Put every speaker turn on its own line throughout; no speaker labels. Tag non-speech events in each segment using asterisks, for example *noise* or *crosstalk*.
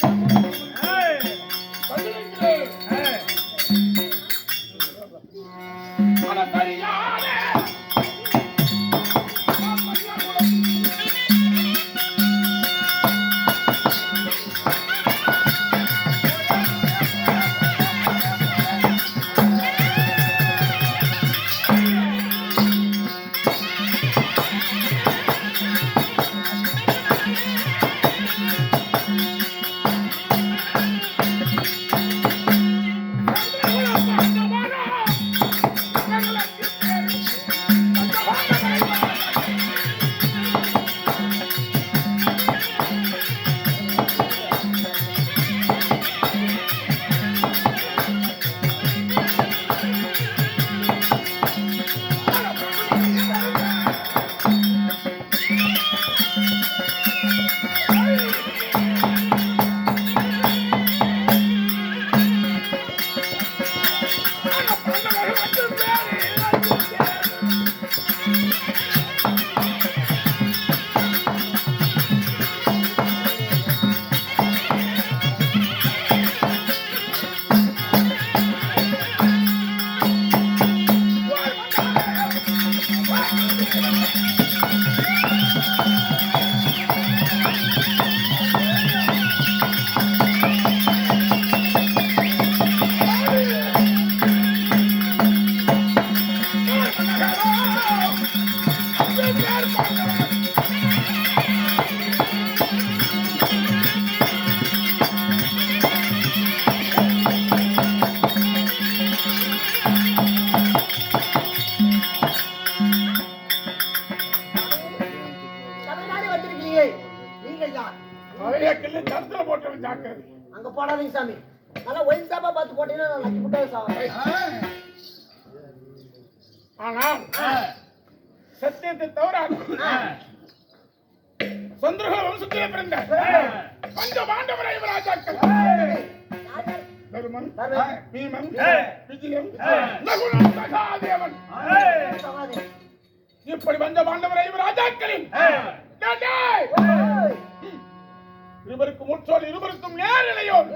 தமிழ்நாடு
பாண்டவ ராஜாக்களின். இருவருக்கும் முற்றோல் இருவருக்கும் நேரிலையோர்.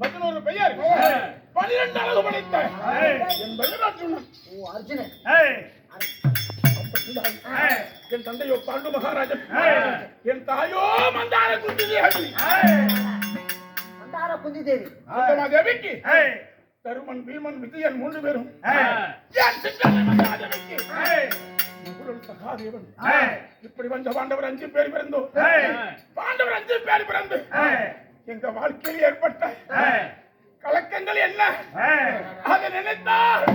பதினோரு பெயர். பனிரெண்டு அழகு படைத்த. என் பையனாற்றுடன்
ஓ அர்ஜுனன்.
என் தந்தையோ பாண்டு மகாராஜன். என் தாயோ மந்தார குந்தி தேவி
மந்தார குந்தி தேவி
மந்தமா தேவிக்கு தருமன் பீமன் விஜயன் மூன்று பேரும். என் மந்தாதேவிக்கு நகுலன் சகாதேவன். இப்படி வந்த பாண்டவர் அஞ்சு பேர் பிறந்தோம் பாண்டவர் அஞ்சு பேர் பிறந்து. எங்க வாழ்க்கையில் ஏற்பட்ட கலக்கங்கள் என்ன? அதை நினைத்தால்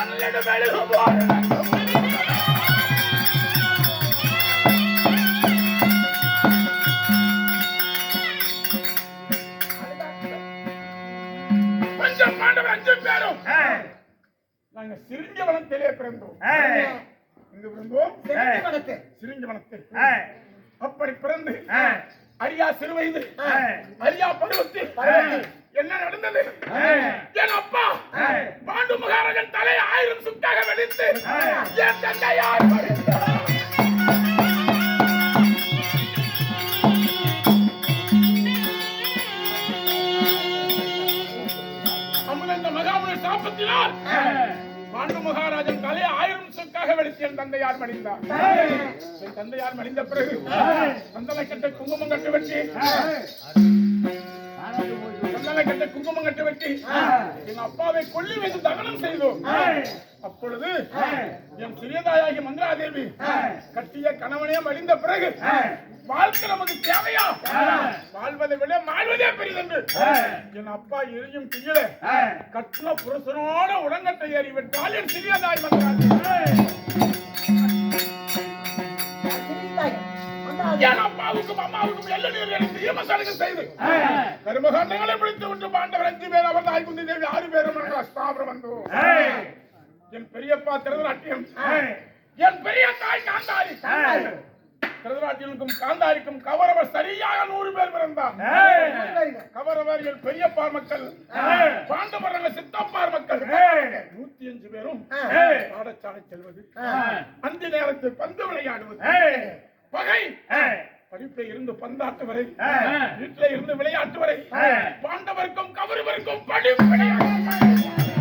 அண்ணன் மெழுகு பஞ்சம் பாண்டவர் அஞ்சு பேரும். நாங்க சிறிஞ்ச வனத்திலே பிறந்தோம். எங்க பிறந்தோம்
வனத்து
சிறிஞ்ச வனத்தில் அப்படி பிறந்து அரியா சிறுவயது. அரியா பருவத்தில். என்ன நடந்தது? என் அப்பா பாண்டு மகாராஜன் தலை ஆயிரம் சுக்காக வெடித்து என் தந்தையார் மகாமுனி சாபத்தினால் பாண்டு மகாராஜன் தலை ஆயிரம் சொக்காக என் தந்தையார் மடிந்தார் என் தந்தையார் மடிந்த பிறகு சந்தன கட்ட குங்குமம் கட்டு வச்சு சந்தன கட்ட குங்குமம் கட்டு வச்சு எங்க அப்பாவை கொல்லி வைத்து தகனம் செய்தோம். அப்பொழுது என் சிறியதாயாகி மந்திராதேவி கட்டிய கணவனே மடிந்த பிறகு வாழ்க்கை நமக்கு தேவையா? வாழ்வதை விட மாழ்வதே பெரிதென்று என் அப்பா எரியும் தீயில கட்டின புருஷனோட உடங்கட்டை ஏறி விட்டால் என்
சிறிதாய் மந்தார
என் அப்பாவுக்கும் அம்மாவுக்கும் எல்ல நீர் எடுத்து ஈமசலுக்கு செய்து. கருமகாண்டங்களை பிடித்து விட்டு பாண்டவர் அஞ்சு பேர் அவர் தாய் குந்தி தேவி ஆறு பேரும் ஸ்தாபனம் வந்தோம் என் பெரியப்பா திருதராட்டியம் என் பெரிய தாய் காந்தாரி. திருதராட்டியனுக்கும் காந்தாரிக்கும் கவரவர் சரியாக நூறு பேர் பிறந்தார். கவரவர் என் பெரியப்பார் மக்கள் பாண்டவர்கள் சித்தப்பார் மக்கள். நூத்தி அஞ்சு பேரும் பாடசாலை செல்வது அந்த நேரத்தில் பந்து விளையாடுவது பகை. படிப்பில் இருந்து பந்தாட்டு வரை வீட்டில் இருந்து விளையாட்டு பாண்டவருக்கும் கௌரவருக்கும் படிப்படியாக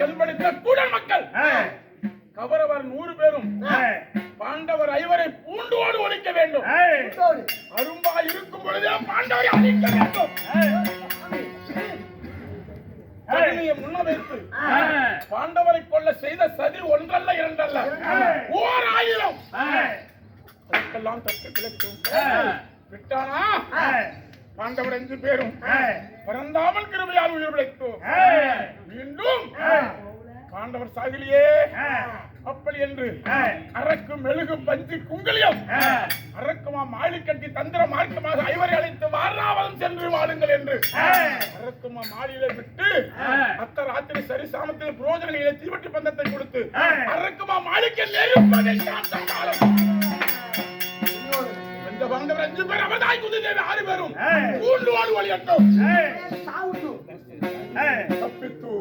கண்படுத்த கூடல் மக்கள். கௌரவர் நூறு பேரும் பாண்டவர் ஐவரை பூண்டோடு ஒழிக்க வேண்டும். அரும்பா இருக்கும் பொழுதே பாண்டவரை அழிக்க வேண்டும். பாண்டவரை கொல்ல செய்த சதி ஒன்றல்ல இரண்டல்ல. ஓர் ஆயிரம் அதற்கெல்லாம் தட்டு கிழக்கும் விட்டானா? பாண்டவர் அஞ்சு பேரும் பிறந்தாமல் கிருபையால் உயிர் பிழைத்தோம். மீண்டும் பாண்டவர் சாகிலியே அப்படி என்று அரக்கு மெழுகு பஞ்சு குங்கலியம் அரக்குமா மாளி கட்டி தந்திர மார்க்கமாக ஐவரை அழைத்து வாராவதம் சென்று வாழுங்கள் என்று அரக்குமா மாளியில விட்டு அத்த ராத்திரி சரி சாமத்தில் புரோஜனையில தீவட்டி பந்தத்தை கொடுத்து அரக்குமா மாளிகை நெருப்பதை காலம். பாண்டவர் அஞ்சு பேர் ஆறு பேரும். கூண்டு வாழ் வழியட்டும்
சாவுட்டு.
தப்பித்து.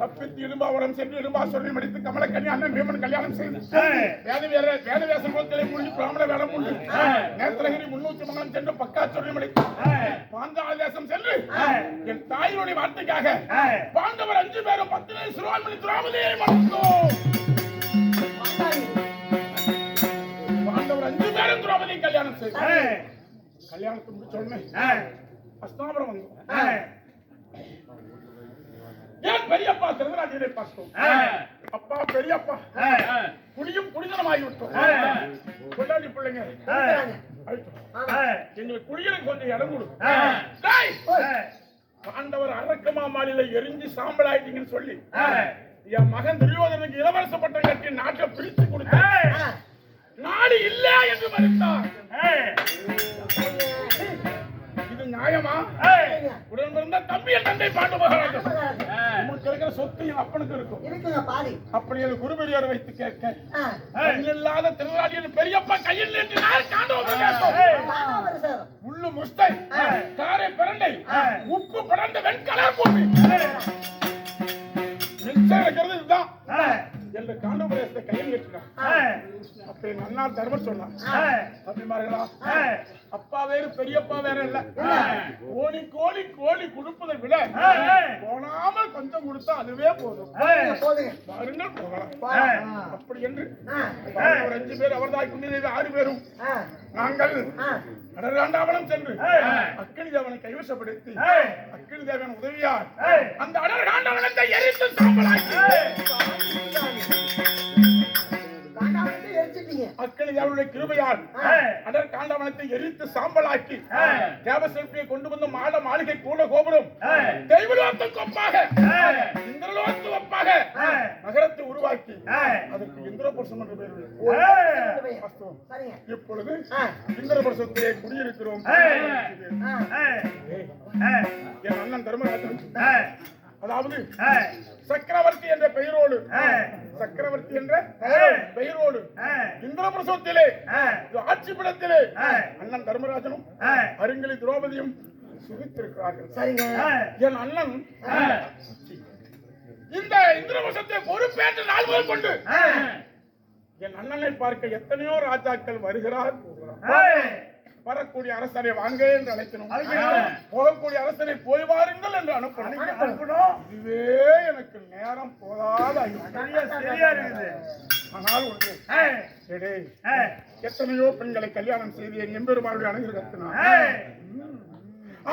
தப்பித்து இடும்பாவரம் சென்று இடும்பா சொல்லி முடித்து கமலக்கண்ணி அண்ணன் பீமன் கல்யாணம் செய்து. வேத வேற வேத வேசம் கோத்திரை முடிஞ்சு பிராமண வேடம் உண்டு. நேத்திரகிரி முன்னூத்தி மங்கலம் சென்று பக்கா சொல்லி முடித்து. பாஞ்சால தேசம் சென்று என் தாயினுடைய வார்த்தைக்காக பாண்டவர் அஞ்சு பேரும் பத்து சிறுவான்மணி திராமதியை மணந்தோம். கல்யாணத்தை முடிச்ச உடனே அஸ்தாபரம் வந்தோம் ஏன் பெரியப்பா திருதராஜனை பார்த்தோம்? அப்பா பெரியப்பா. குடியும் குடிதனமாகி விட்டோம் கொண்டாடி பிள்ளைங்க. எங்களுக்கு குடியலுக்கு கொஞ்சம் இடம் கொடு. டேய்! பாண்டவர் அரக்கமா மாநில எரிஞ்சு சாம்பல் ஆயிட்டீங்கன்னு சொல்லி என் மகன் துரியோதனுக்கு இளவரச பட்டம் கட்டி நாட்டை பிரித்து கொடுத்தேன். நாடு இல்ல என்று மறுத்தார். இது நியாயமா. உடன் பிறந்த தம்பி என் தந்தை பாண்டு மகாராஜா. உனக்கு இருக்கிற சொத்து என் அப்பனுக்கு இருக்கும்.
இருக்குங்க பாதி.
அப்படி அது குருபெரியார் வைத்து கேட்க
ஆ.
இல்லாத திருவிழாடியில் பெரியப்பா கையில் நின்று நான் காண்டோம் கேட்டோம். முள்ளு முஸ்தை காரை பிரண்டை உப்பு படர்ந்த வெண்கலர் பூமி. மிச்சம் இருக்கிறது இதுதான். என்று காண்டோபுரத்தை கையில் கட்டினான் அப்ப எங்க அண்ணா தர்மம் சொன்னான் தம்பிமார்களா அப்பா வேறு பெரியப்பா வேற இல்ல கோழி கோழி கோழி கொடுப்பதை விட போனாமல் கொஞ்சம் கொடுத்தா அதுவே போதும். பாருங்கள் போகலாம். அப்படி என்று. ஒரு அஞ்சு பேர் அவர்தாய் குந்திதேவி ஆறு பேரும். நாங்கள்
ஆ.
அடர்காண்டாவனம் சென்று அக்கினி தேவனை கைவசப்படுத்தி அக்கினி தேவன் உதவியார் அந்த அடர்காண்டாவனத்தை எரித்து சாம்பலாக்கி அக்கினி தேவனுடைய கிருபையால் அடர்காண்டாவனத்தை எரித்து சாம்பலாக்கி தேவசிற்பியை கொண்டு வந்து மாட மாளிகை கூட கோபுரம் தெய்வலோகத்துக்கு ஒப்பாக இந்திரலோகத்துக்கு ஒப்பாக நகரத்தை உருவாக்கி அதற்கு இந்திரபுருஷம் என்று பெயர். இப்பொழுது. இந்திரபுருஷத்திலே குடியிருக்கிறோம். என் அண்ணன் தர்மராஜன். அதாவது சக்கரவர்த்தி என்ற பெயரோடு. சக்கரவர்த்தி என்ற பெயரோடு. இந்திரபிரசவத்திலே ஆட்சி படத்திலே அண்ணன் தர்மராஜனும் அருங்கலி திரௌபதியும் சுகித்திருக்கிறார்கள்.
சரிங்க.
என் அண்ணன் இந்த இந்திரபிரசத்தை பொறுப்பேற்ற நாள் முதல் கொண்டு என் அண்ணனை பார்க்க எத்தனையோ ராஜாக்கள் வருகிறார் போகிறார். வரக்கூடிய அரசரை வாங்க என்று அழைக்கணும். போகக்கூடிய அரசரை போய் வாருங்கள் என்று அனுப்பணும். இதுவே எனக்கு நேரம் போதாத ஆனால் ஒன்று. எத்தனையோ பெண்களை கல்யாணம் செய்து என் எம்பெருமானுடைய அணுகிறத்தினார்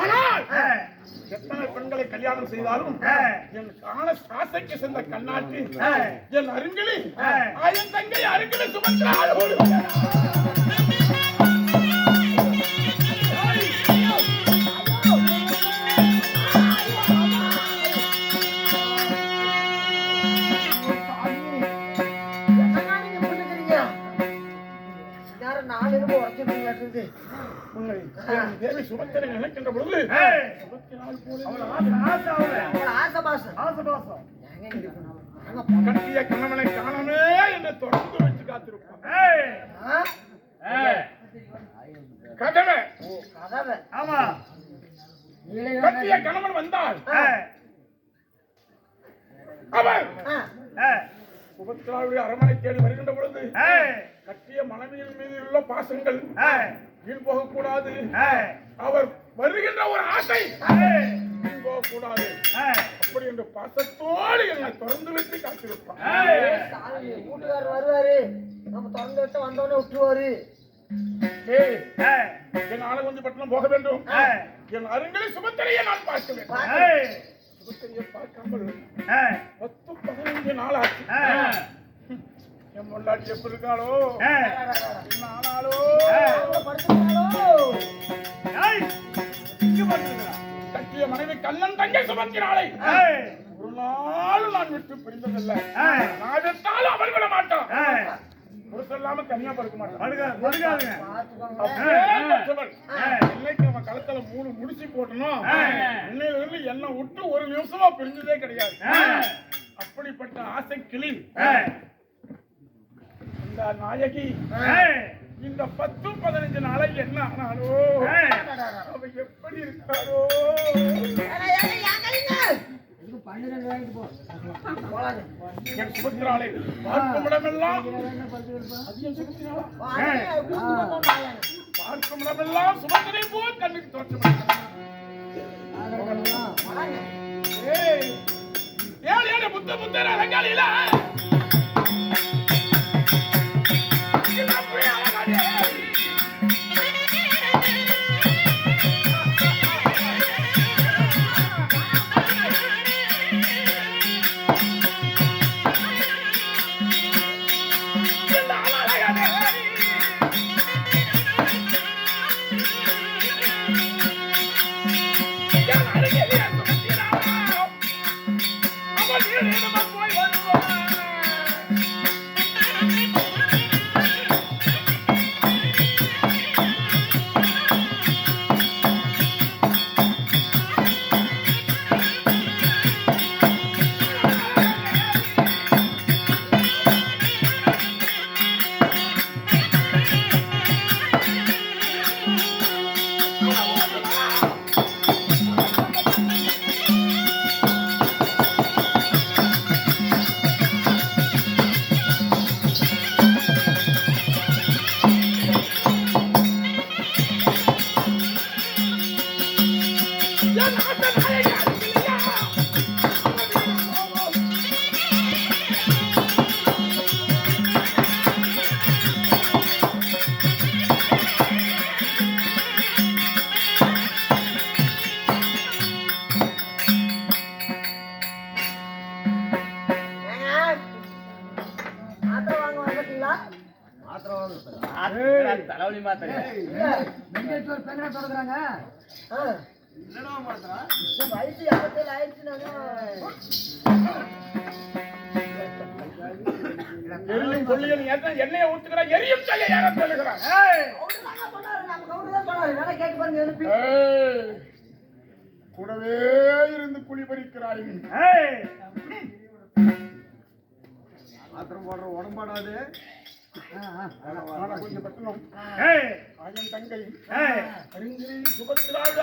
ஆனால் எத்தனை பெண்களை கல்யாணம் செய்தாலும் என் காண ஆசைக்கு சென்ற கண்ணாட்டி என் அருங்கிலி என் தங்கை அருங்கிலி சுமந்திரா உன்னை என் தேவி சுமத்திரை நினைக்கின்ற பொழுது. கட்டிய கணவனை காணமே என்று தொடர்ந்து வச்சு காத்திருப்பான்? கதவை.
ஓ, கதவை.
கட்டிய கணவன் வந்தால்? அவர்
ஆ.
சுபத்ராவுடைய அரமனை தேடி வருகின்ற பொழுது கட்டிய மனைவியின் மீது உள்ள பாசங்கள் வீண் போகக்கூடாது. அவர் வருகின்ற ஒரு ஆசை. வீண் போகக்கூடாது. அப்படி என்று பாசத்தோடு என்னை திறந்து விட்டு காத்திருப்பான்
வீட்டுக்காரர் வருவாரு. நம்ம திறந்து விட்டு வந்தோடனே விட்டுருவாரு.
என் ஆலகுந்தி பட்டணம் போக வேண்டும். என் அருங்கிலே சுபத்திரையை நான் பார்க்க வேண்டும்.
ஏய்,
சுபத்திரையை பார்க்காமல் பத்து பதினைந்து நாள் ஆச்சு என் பொண்டாட்டி எப்படி இருக்காளோ? ஆனாலோ. கட்டிய மனைவி கண்ணன் தங்கை
ஏய்,
ஒரு நாள் நான் விட்டு பிரிந்ததில்லை. விட்டாலும் அவள் விட புருஷன் இல்லாம தனியா படுக்க மாட்டான். கழுத்துல மூணு முடிச்சு போட்டணும்
ஏய்.
இன்னையில இருந்து என்னை விட்டு ஒரு நிமிஷமா பிரிஞ்சதே கிடையாது. அப்படிப்பட்ட ஆசை கிளி. இந்த நாயகி இந்த பத்து பதினஞ்சு நாளை என்ன ஆனாலோ. அவ எப்படி இருக்காரோ. என் சுபத்திராளை பார்க்கும் இடமெல்லாம் அது என் சுபத்திராளா?
வாங்க, கூட்டி வந்தோம் வாங்க.
பார்க்கும் இடமெல்லாம் சுபத்திரை போல் கண்ணுக்கு தோற்றம்
வாங்க.
ஏய் ஏழு ஏழு புத்த புத்தர் அலங்காலில
கேட்டு பாருங்க எழுப்பி.
ஏய், கூடவே இருந்து குழி பறிக்கிறாய்.
ஏய்,
மாத்திரம் போடுற உடம்பாடாது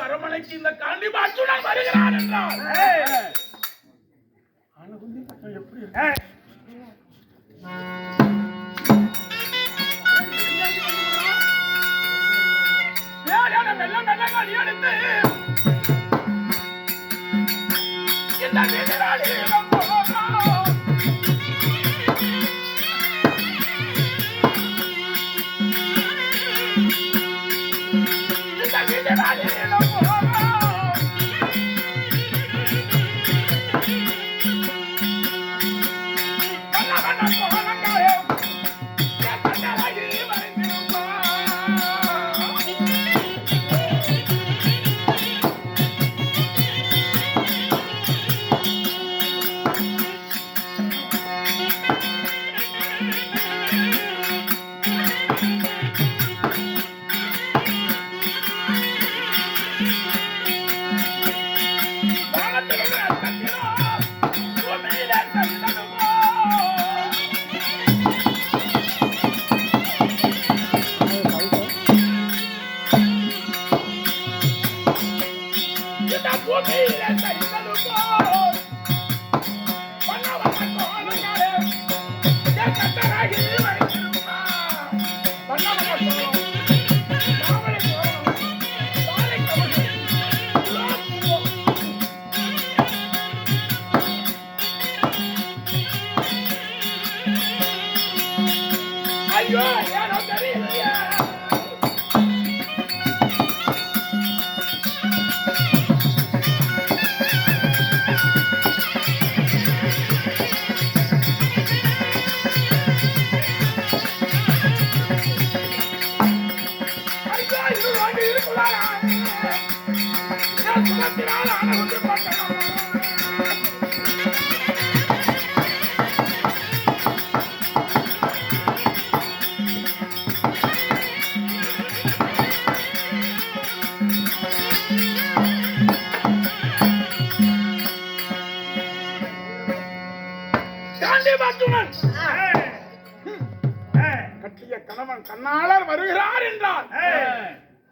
அரமனைக்கு இந்த காண்டி பாச்சுடன் வருகிறான் என்றார் எப்படி good. கணவன் கண்ணாளர் வருகிறார் என்றால்.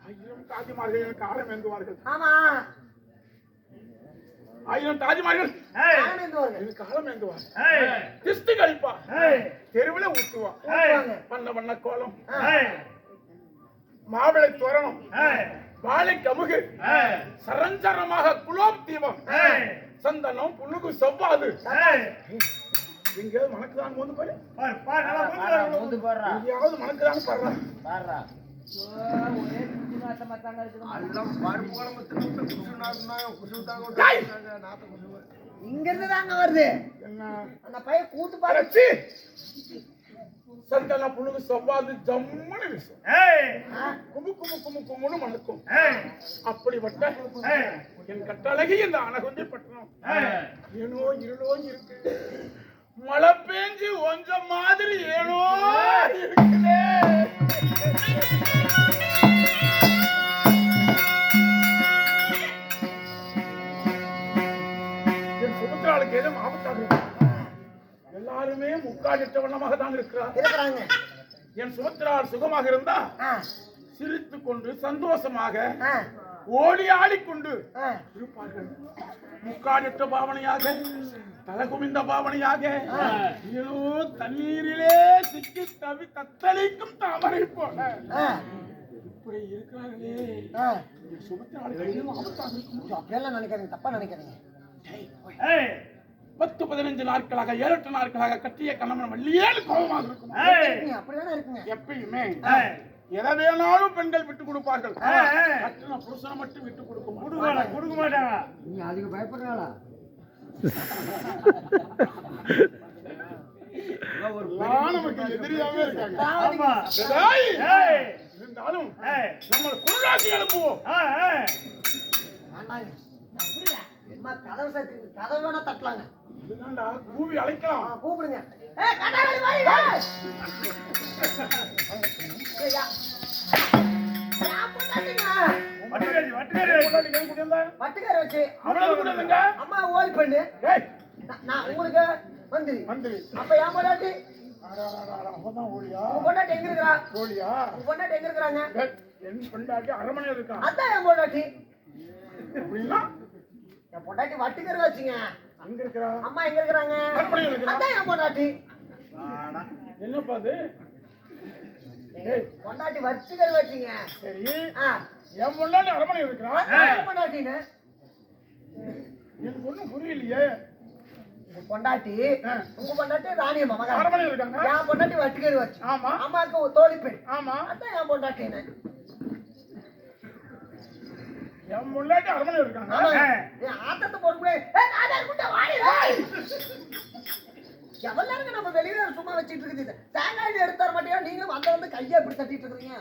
ஆயிரம் தாஜ்மார்கள் காலம் ஏந்துவார்கள்
ஆமா
ஆயிரம் தாஜ்மார்கள் காலம் ஏந்துவார். கிறிஸ்து கழிப்பா. தெருவில் ஊத்துவா
ஏய்.
வண்ண வண்ண கோலம். மாவிளை தோரணம். வாழை கமுகு. சரஞ்சரமாக குலோப் தீபம். சந்தனம் புழுகு செவ்வாது. எங்கேயாவது மணக்குதான் போது பாரு.
பாரு, பாரு, நல்லா ஊத்து பாரு.
எங்கேயாவது மணக்குதான்!
நாத்த குசு
இங்க இருந்து தாங்க வருது.
என்ன?
அந்த பையன் கூத்து பாரு
சந்தன புழுகு செவ்வாது ஜம்முன்னு வீசும். குமு குமு குமு குமுன்னு மணக்கும். அப்படிப்பட்ட. என் கட்டழகி இந்த அனகுண்டி பட்டணம். ஏனோ இருளோ இருக்கு. மழை பெஞ்சு ஒஞ்ச மாதிரி ஏனோ இருக்குதே என் சுமத்ராளுக்கு ஏதோ ஆபத்தாக. எல்லாருமே முக்காலிட்ட வண்ணமாக தான் இருக்கிறார்.
இருக்கிறாங்க.
என் சுமத்ராள் சுகமாக இருந்தா
ஆ,
சிரித்துக் கொண்டு சந்தோஷமாக ஓடி ஆடிக்கொண்டு. இருப்பார்கள். முக்காடிட்ட பாவனையாக தலகுமிந்த பாவனையாக ஏதோ தண்ணீரிலே சிக்கி தவி தத்தளிக்கும் தாமரை போல. இப்படி இருக்கிறார்களே. ஏதோ ஆபத்தாக இருக்குமோ?
அப்படியெல்லாம் நினைக்காதீங்க தப்பா நினைக்காதீங்க.
ஏய்.
பத்து பதினைந்து நாட்களாக ஏழு எட்டு நாட்களாக கட்டிய கணவன் வள்ளியேழு கோபமாக இருக்கும்.
அப்படிதானே இருக்குங்க
எப்பயுமே. எதை வேணாலும் பெண்கள் விட்டு கொடுப்பார்கள். புருஷனை மட்டும் விட்டு கொடுக்க
கொடுக்க கொடுக்க மாட்டாங்க
நீங்க அதுக்கு பயப்படுறாளா?
நமக்கு எதிரியாவே இருக்காங்க.
ஆமா.
டேய்!
ஏய்.
இருந்தாலும். நம்ம குருராசி எழுப்புவோம்.
கதவு கதவு வேணா தட்டலாங்க.
கூவி அழைக்கலாம்.
கூப்பிடுங்க.
வட்டுக்காரி, வட்டுக்காரி.
வச்சு
அவ்வளவு.
அம்மா ஓடி பண்ணு நான் உங்களுக்கு மந்திரி
மந்திரி.
அப்ப
ஓடியா?
உங்க பொண்டாட்டி எங்க இருக்கிறா? உங்க பொண்டாட்டி எங்க இருக்கிறாங்க
என் பொண்டாட்டி அரண்மனையில் இருக்கான்.
அதான் என் பொண்டாட்டி
அப்படின்னா,
என் பொண்டாட்டி வட்டுக்கற வச்சுங்க. அம்மா எங்க இருக்கிறாங்க. அதான் என் பொண்டாட்டி
என்னப்பா அது?
பொண்டாட்டி வட்டுக்கற வச்சுங்க
சரி, என் பொண்டாட்டி அரண்மனையில் இருக்கிறா.
அதான் என் பொண்டாட்டின்னு
எனக்கு ஒண்ணும் புரியலையே.
பொண்டாட்டி. உங்க பொண்டாட்டி ராணியம்மா மகன்
இருக்காங்க.
என் பொண்டாட்டி வட்டுக்கறி வச்சு
ஆமா.
அம்மாவுக்கு ஒரு தோழி பெண்
ஆமா.
அதான் என் பொண்டாட்டின்னு
என் பொண்டாட்டி அரண்மனையில் இருக்காங்க.
ஆத்தத்தை ஏய் எவ்வளவு நம்ம வெளியில சும்மா வச்சிட்டு இருக்குது தேங்காய் எடுத்து தர மாட்டியா? நீங்களும் வந்த வந்து கையை இப்படி தட்டிட்டு இருக்கீங்க.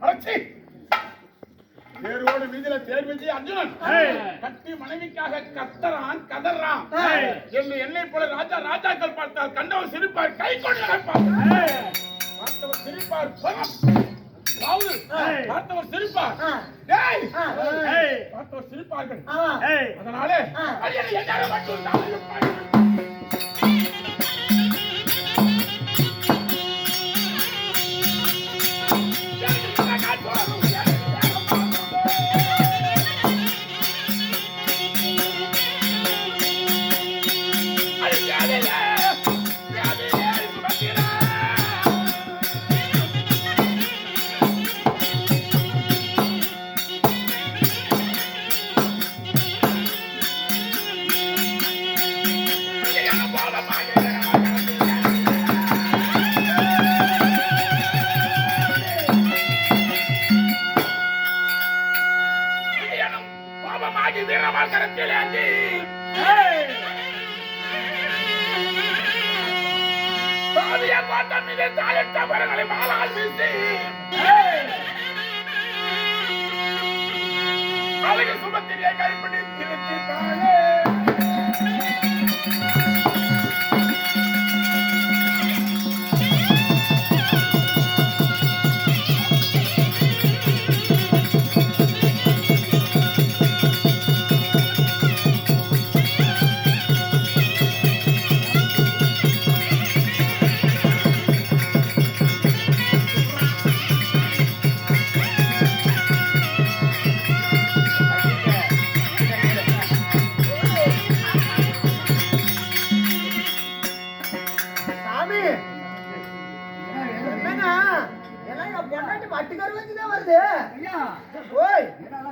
பூண்டு அடச்சி. தேர்வோடு வீதியில தேர் வச்சு அர்ஜுனன். கட்டி மனைவிக்காக கத்தறான் கதறான். என்று என்னை போல ராஜா ராஜாக்கள் பார்த்தால் கண்டவர் சிரிப்பார் கை கொண்டு. பார்த்தவர் சிரிப்பார். பார்த்தவர் சிரிப்பார். பார்த்தவர் சிரிப்பார்கள். அதனாலே
disease.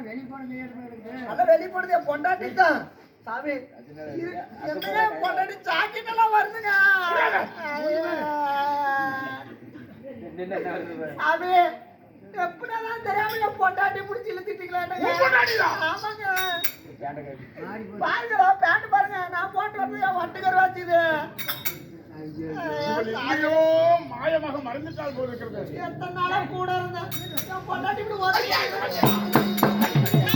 நல்லா வெளிப்படுது என் பொண்டாட்டி தான். சாமி பொண்டாட்டி எல்லாம் வருதுங்க? சாமி எப்படிதான் தெரியாம என் பொண்டாட்டி பிடிச்சி இழுத்துட்டீங்களா? ஆமாங்க. பாருங்க பேண்ட் பாருங்க. நான் போட்டு வந்து என் வட்டுக்கரு வச்சுது.
மாயமாக மறந்துட்டால் இருக்கிறது
எத்தனை நாளா கூட இருந்தேன். என் பொண்டாட்டி இப்படி Thank *laughs* you.